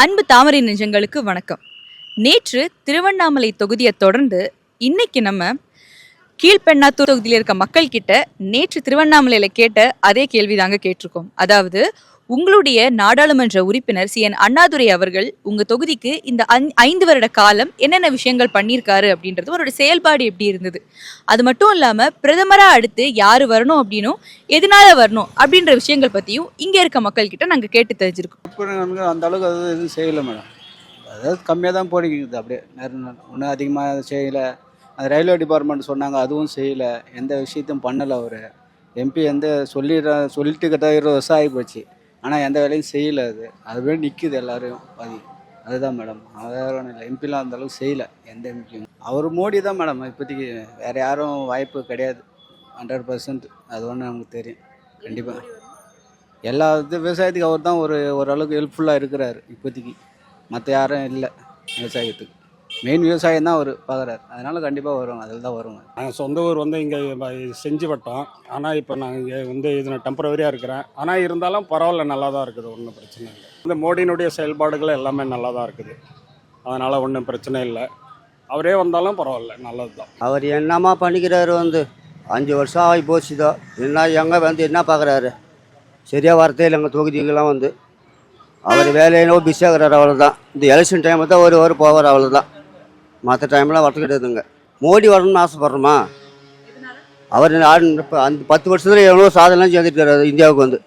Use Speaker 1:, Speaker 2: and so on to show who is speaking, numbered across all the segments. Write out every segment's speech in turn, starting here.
Speaker 1: அன்பு தாமரை நெஞ்சங்களுக்கு வணக்கம். நேற்று திருவண்ணாமலை தொகுதியை தொடர்ந்து இன்னைக்கு நம்ம கீழ்பெண்ணாத்தூர் தொகுதியில் இருக்க மக்கள் கிட்ட நேற்று திருவண்ணாமலையில கேட்ட அதே கேள்வி தாங்க கேட்டிருக்கோம். அதாவது உங்களுடைய நாடாளுமன்ற உறுப்பினர் சி. என். அண்ணாதுரை அவர்கள் உங்க தொகுதிக்கு இந்த ஐந்து வருட காலம் என்னென்ன விஷயங்கள் பண்ணியிருக்காரு அப்படின்றது அவரோட செயல்பாடு எப்படி இருந்தது? அது மட்டும் இல்லாம பிரதமரா அடுத்து யாரு வரணும் அப்படின்னும் எதனால வரணும் அப்படின்ற விஷயங்கள் பத்தியும் இங்க இருக்க மக்கள் கிட்ட நாங்க கேட்டு தெரிஞ்சிருக்கோம்.
Speaker 2: அந்த அளவுக்கு அது எதுவும் செய்யலை மேடம். அதாவது கம்மியாக தான் போடிக்குது அப்படியே. ஒன்றும் அதிகமாக செய்யலை. அந்த ரயில்வே டிபார்ட்மெண்ட் சொன்னாங்க அதுவும் செய்யலை. எந்த விஷயத்தையும் பண்ணலை அவர். எம்பி எந்த சொல்லிடுற சொல்லிட்டு கிட்ட இருபது வருஷம் ஆகி போச்சு. ஆனால் எந்த வேலையும் செய்யலை அது. அதுவே நிற்குது எல்லாரையும் பாதி. அதுதான் மேடம் வேறு ஒன்றும் இல்லை. எம்பிலாம் அந்த அளவுக்கு செய்யலை எந்த எம்பியும் அவர் மோடி தான் மேடம் இப்போதைக்கு வேறு யாரும் வாய்ப்பு கிடையாது. ஹண்ட்ரட் பர்சன்ட் அது ஒன்று நமக்கு தெரியும். கண்டிப்பாக எல்லா இது விவசாயத்துக்கு அவர் தான் ஒரு ஓரளவுக்கு ஹெல்ப்ஃபுல்லாக இருக்கிறாரு இப்போதைக்கு. மற்ற யாரும் இல்லை விவசாயத்துக்கு. மெயின் விவசாயம் தான் அவர் பார்க்குறாரு. அதனால கண்டிப்பாக வரும் அதில் தான் வருவாங்க
Speaker 3: நாங்கள் சொந்த ஊர் வந்து இங்கே செஞ்சு வட்டோம் ஆனால் இப்போ நான் இங்கே வந்து இதில் டெம்பரவரியாக இருக்கிறேன். ஆனால் இருந்தாலும் பரவாயில்ல நல்லா தான் இருக்குது. ஒன்றும் பிரச்சனை இல்லை. இந்த மோடியினுடைய செயல்பாடுகள் எல்லாமே நல்லா தான் இருக்குது. அதனால் ஒன்றும் பிரச்சனை இல்லை. அவரே வந்தாலும் பரவாயில்ல நல்லது தான்
Speaker 4: அவர் என்னம்மா பண்ணிக்கிறாரு வந்து? அஞ்சு வருஷம் ஆகி போச்சுதோ? என்ன எங்கே வந்து என்ன பார்க்குறாரு? சரியாக வரதே இல்லை எங்கள் தொகுதிக்கெல்லாம் வந்து. அவர் வேலையினோ பிஸியாகிறார் அவ்வளோதான் இந்த எலெக்ஷன் டைமில் தான் ஒரு ஒரு போவார் அவ்வளோதான் மற்ற டைம்லாம் வரது கிடையாதுங்க மோடி வரணும்னு ஆசைப்பட்றோமா? அவர் ஆடு அந்த பத்து வருஷத்தில் எவ்வளோ சாதனை செஞ்சுருக்காரு இந்தியாவுக்கு வந்து.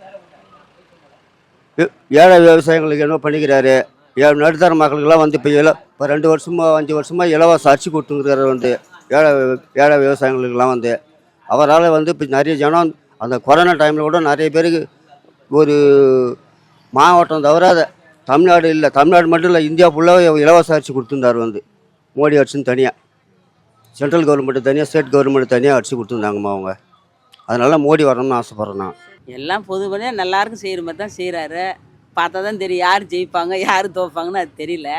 Speaker 4: ஏ- ஏழை விவசாயிகளுக்கு என்ன பண்ணிக்கிறாரு. ஏழை நடுத்தர மக்களுக்கெல்லாம் வந்து இப்போ இல இப்போ ரெண்டு வருஷமாக அஞ்சு வருஷமாக இலவச அரிசி கொடுத்துருக்காரு வந்து. ஏழை ஏழை விவசாயிகளுக்கெல்லாம் வந்து. அவரால் வந்து இப்போ நிறைய ஜனம் அந்த கொரோனா டைமில் கூட நிறைய பேருக்கு ஒரு மாவட்டம் தவிராத தமிழ்நாடு இல்லை. தமிழ்நாடு மட்டும் இல்லை இந்தியா ஃபுல்லாக இலவச அரிசி கொடுத்துருந்தாரு வந்து. மோடி அரிசின்னு தனியாக சென்ட்ரல் கவர்மெண்ட் தனியாக ஸ்டேட் கவர்மெண்ட் தனியாக அரிசி கொடுத்துருந்தாங்கம்மா அவங்க. அதனால மோடி வரணும்னு ஆசைப்பட்றேன் நான்.
Speaker 5: எல்லாம் பொதுவாக எல்லாருக்கும் செய்கிற மாதிரி தான் செய்கிறாரு பார்த்தா தான் தெரியும் யார் ஜெயிப்பாங்க யார் தோப்பாங்கன்னு அது தெரியல.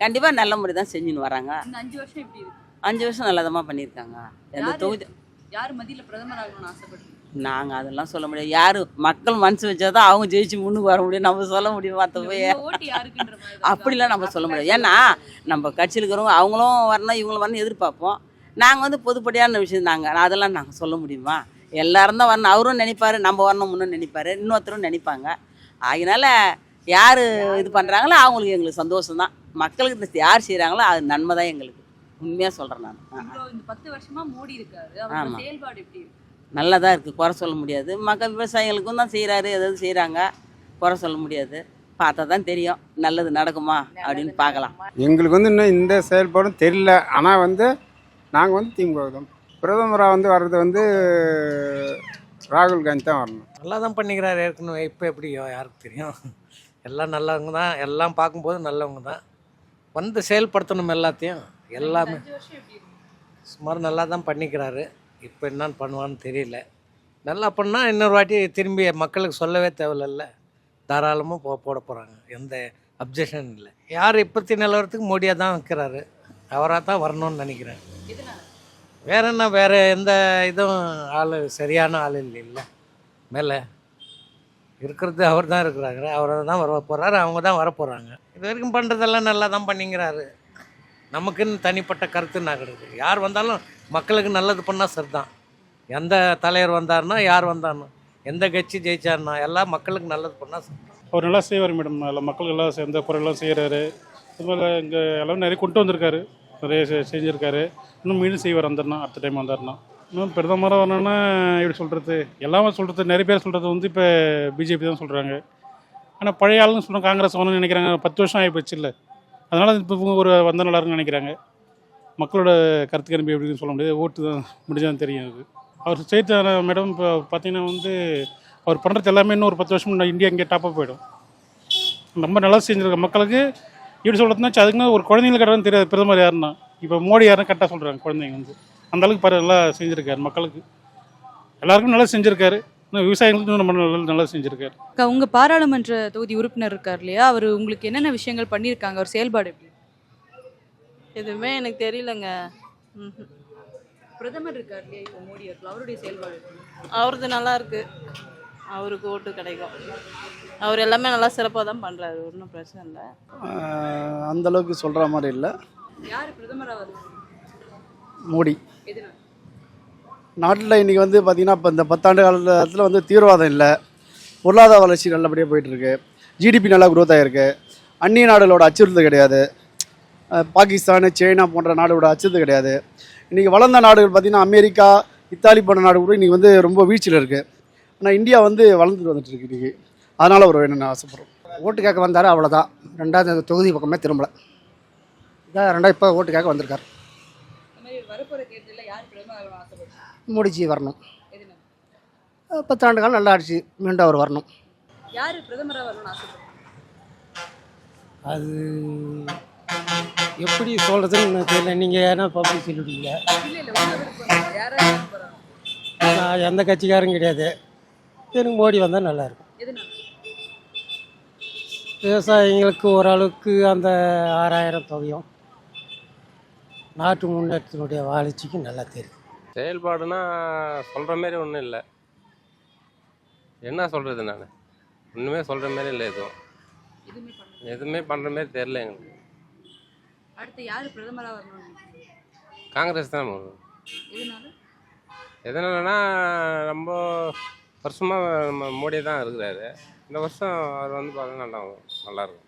Speaker 5: கண்டிப்பாக நல்ல முறை தான் செஞ்சுன்னு வராங்க.
Speaker 1: இந்த அஞ்சு வருஷம்
Speaker 5: அஞ்சு வருஷம் நல்லதமாக பண்ணியிருக்காங்க. எந்த
Speaker 1: யாரு?
Speaker 5: தொகுதி
Speaker 1: யார் மத்தியில பிரதமர் ஆகணும்னு ஆசைப்படுறீங்க?
Speaker 5: நாங்கள் அதெல்லாம் சொல்ல முடியாது. யார்? மக்கள் மனசு வச்சா தான் அவங்க ஜெயிச்சு முன்னுக்கு வர முடியும். நம்ம சொல்ல முடியும் மற்ற போய் அப்படிலாம் நம்ம சொல்ல முடியாது. ஏன்னா நம்ம கட்சியில் இருக்கிறவங்க அவங்களும் வரணும் இவங்களும் வரணும் எதிர்பார்ப்போம். நாங்கள் வந்து பொதுப்படியான விஷயம் தாங்க. அதெல்லாம் நாங்கள் சொல்ல முடியுமா? எல்லாரும் தான் வரணும். அவரும் நினைப்பாரு நம்ம வரணும்னு நினைப்பாரு. இன்னொருத்தரும் நினைப்பாங்க. அதனால யார் இது பண்ணுறாங்களோ அவங்களுக்கு எங்களுக்கு சந்தோஷம் தான். மக்களுக்கு யார் செய்கிறாங்களோ அது நன்மை தான் எங்களுக்கு. உண்மையாக சொல்கிறேன் நான்.
Speaker 1: இந்த பத்து வருஷமா மோடி இருக்காரு. செயல்பாடு எப்படி இருக்கு?
Speaker 5: நல்லதாக இருக்குது குறை சொல்ல முடியாது. மக்கள் விவசாயிகளுக்கும் தான் செய்கிறாரு எதாவது செய்கிறாங்க குறை சொல்ல முடியாது. பார்த்தா தான் தெரியும் நல்லது நடக்குமா அப்படின்னு பார்க்கலாம்.
Speaker 6: எங்களுக்கு வந்து இன்னும் இந்த செயல்பாடும் தெரியல. ஆனால் வந்து நாங்கள் வந்து திமுக தான். பிரதமராக வந்து வர்றது வந்து ராகுல் காந்தி தான் வரணும்.
Speaker 7: நல்லா தான் பண்ணிக்கிறாரு ஏற்கனவே. இப்போ எப்படியோ யாருக்கு தெரியும்? எல்லாம் நல்லவங்க தான். எல்லாம் பார்க்கும்போது நல்லவங்க தான். வந்து செயல்படுத்தணும் எல்லாத்தையும். எல்லாமே
Speaker 1: எப்படி
Speaker 7: சுமார் நல்லா தான் பண்ணிக்கிறாரு. இப்போ என்னன்னு பண்ணுவான்னு தெரியல. நல்லா பண்ணால் இன்னொரு வாட்டி திரும்பி மக்களுக்கு சொல்லவே தேவையில்ல. தாராளமாக போ போட போகிறாங்க எந்த அப்ஜெக்ஷன் இல்லை. யார் இப்பத்தி நிலவரத்துக்கு மோடியாக தான் வைக்கிறாரு. அவராக தான் வரணும்னு நினைக்கிறேன். வேற என்ன வேறு எந்த இதுவும் ஆள் சரியான ஆள் இல்லை இல்லை. மேலே இருக்கிறது அவர் தான் இருக்கிறாங்க அவரை தான் வர போகிறாரு அவங்க தான் வர போகிறாங்க இது வரைக்கும் பண்ணுறதெல்லாம் நல்லா தான் பண்ணிங்கிறாரு. நமக்குன்னு தனிப்பட்ட கருத்து நான் கிடையாது. யார் வந்தாலும் மக்களுக்கு நல்லது பண்ணால் சரிதான். எந்த தலைவர் வந்தாருன்னா யார் வந்தாருன்னா எந்த கட்சி ஜெயிச்சாருன்னா எல்லாம் மக்களுக்கு நல்லது பண்ணால் சரிதான்.
Speaker 8: அவர் நல்லா செய்வார் மேடம். நல்லா மக்களுக்கு எல்லாம் சேர்ந்த குறையெல்லாம் செய்கிறாரு அதுமாதிரி இங்கே எல்லாம் நிறைய கொண்டு வந்திருக்காரு. நிறைய செஞ்சுருக்காரு. இன்னும் மீண்டும் செய்வார் வந்தார்னா அடுத்த டைம் வந்தார்னா இன்னும் பிரதமராக வரணும்னா எப்படி சொல்கிறது எல்லாமே சொல்கிறது நிறைய பேர் சொல்கிறது வந்து இப்போ பிஜேபி தான் சொல்கிறாங்க ஆனால் பழைய ஆளுன்னு சொல்கிறாங்க காங்கிரஸ் வரணும்னு நினைக்கிறாங்க. பத்து வருஷம் ஆகி போச்சு இல்லை. அதனால் இப்போ இவங்க ஒரு வந்த நல்லா நினைக்கிறாங்க. மக்களோட கருத்து கணிப்பு எப்படின்னு சொல்ல முடியாது. ஓட்டு தான் முடிஞ்சாதான் தெரியும் அது. அவர் செய்த மேடம் இப்போ பார்த்தீங்கன்னா வந்து அவர் பண்ணுறது எல்லாமே இன்னும் ஒரு பத்து வருஷம் இந்தியா இங்கே டாப்பாக போயிடும். ரொம்ப நல்லா செஞ்சுருக்க மக்களுக்கு எப்படி சொல்கிறதுனா அதுக்குன்னா ஒரு குழந்தைங்களுக்கு கரெக்டாக தெரியாது. பிரதமர் யாருன்னா? இப்போ மோடி யாருன்னு கரெக்டாக சொல்கிறாங்க குழந்தைங்க வந்து. அந்த அளவுக்கு நல்லா செஞ்சுருக்காரு மக்களுக்கு. எல்லாருக்கும் நல்லா செஞ்சுருக்காரு. இன்னும் ரொம்ப நல்லா நல்லா செஞ்சுருக்காரு.
Speaker 1: அக்கா, உங்க பாராளுமன்ற தொகுதி உறுப்பினர் இருக்கார் இல்லையா? அவர் உங்களுக்கு என்னென்ன விஷயங்கள் பண்ணியிருக்காங்க? அவர் செயல்பாடு எப்படி?
Speaker 9: எதுவுமே எனக்கு தெரியலங்க.
Speaker 1: பிரதமர் இருக்கார் இல்லையா இப்போ மோடி அவர்கள்? அவருடைய செயல்பாடு?
Speaker 9: அவரது நல்லா இருக்கு. அவருக்கு ஓட்டு கிடைக்கும். அவர் எல்லாமே நல்லா சிறப்பாக தான் பண்ணுறாரு ஒன்றும் பிரச்சனை இல்லை.
Speaker 10: அந்த அளவுக்கு சொல்கிற மாதிரி இல்லை.
Speaker 11: யார் பிரதமராக
Speaker 10: மோடி.
Speaker 11: எதனால
Speaker 10: நாட்டில் இன்றைக்கி வந்து பார்த்திங்கன்னா இப்போ இந்த பத்தாண்டு காலத்தில் வந்து தீவிரவாதம் இல்லை. பொருளாதார வளர்ச்சி நல்லபடியாக போயிட்டுருக்கு. ஜிடிபி நல்லா growth ஆகிருக்கு அந்நிய நாடுகளோட அச்சுறுத்தல் கிடையாது. பாகிஸ்தான் சைனா போன்ற நாடுகளோட அச்சுறுத்தல் கிடையாது. இன்றைக்கி வளர்ந்த நாடுகள் பார்த்திங்கன்னா அமெரிக்கா இத்தாலி போன்ற நாடு கூட இன்றைக்கி வந்து ரொம்ப வீழ்ச்சியில் இருக்குது ஆனால் இந்தியா வந்து வளர்ந்துட்டு வந்துட்டு இருக்கு இன்றைக்கி அதனால் அவர் வேணும்னு ஆசைப்படுறோம்
Speaker 12: ஓட்டு கேட்க வந்தார் அவ்வளோதான் ரெண்டாவது அந்த தொகுதி பக்கமே திரும்பல. இதான் ரெண்டாவது இப்போ ஓட்டு கேட்க வந்திருக்கார்.
Speaker 11: இந்த மாதிரி வரப்போகிற தேர்தலில் யார் பிரதமராக ஆசைப்படுறாங்க?
Speaker 12: மோடிஜி வரணும். பத்தாண்டு காலம் நல்லா ஆட்சி மீண்டும் அவர் வரணும்.
Speaker 11: யார் பிரதமராக வரணும்னு ஆசைப்படுறாங்க?
Speaker 13: அது எப்படி சொல்கிறதுன்னு தெரியல. நீங்கள் ஏன்னா பப்ளிக்
Speaker 11: போகிறாங்க
Speaker 13: நான் எந்த கட்சிக்காரும் கிடையாது. எனக்கு மோடி வந்தால் நல்லாயிருக்கும்
Speaker 11: எதனால
Speaker 13: விவசாயிங்களுக்கு ஓரளவுக்கு அந்த ஆறாயிரம் தொகையும் நாட்டு முன்னேற்றத்தினுடைய வளர்ச்சிக்கு நல்லா தெரியும்.
Speaker 14: செயல்பாடுனா சொல்கிற மாதிரி ஒன்றும் இல்லை. என்ன சொல்கிறது நான்? ஒன்றுமே சொல்கிற மாதிரி இல்லை எதுவும்.
Speaker 11: எதுவுமே
Speaker 14: பண்ணுற மாதிரி தெரில எங்களுக்கு.
Speaker 11: அடுத்து யார் பிரதமராக நினைக்கிறீங்க?
Speaker 14: காங்கிரஸ் தான் வரும்
Speaker 11: எதனால?
Speaker 14: எதனாலனா ரொம்ப வருஷமாக நம்ம மோடி தான் இருக்கிறாரு. இந்த வருஷம் அவர் வந்து பார்த்தா நல்லா நல்லாயிருக்கும்.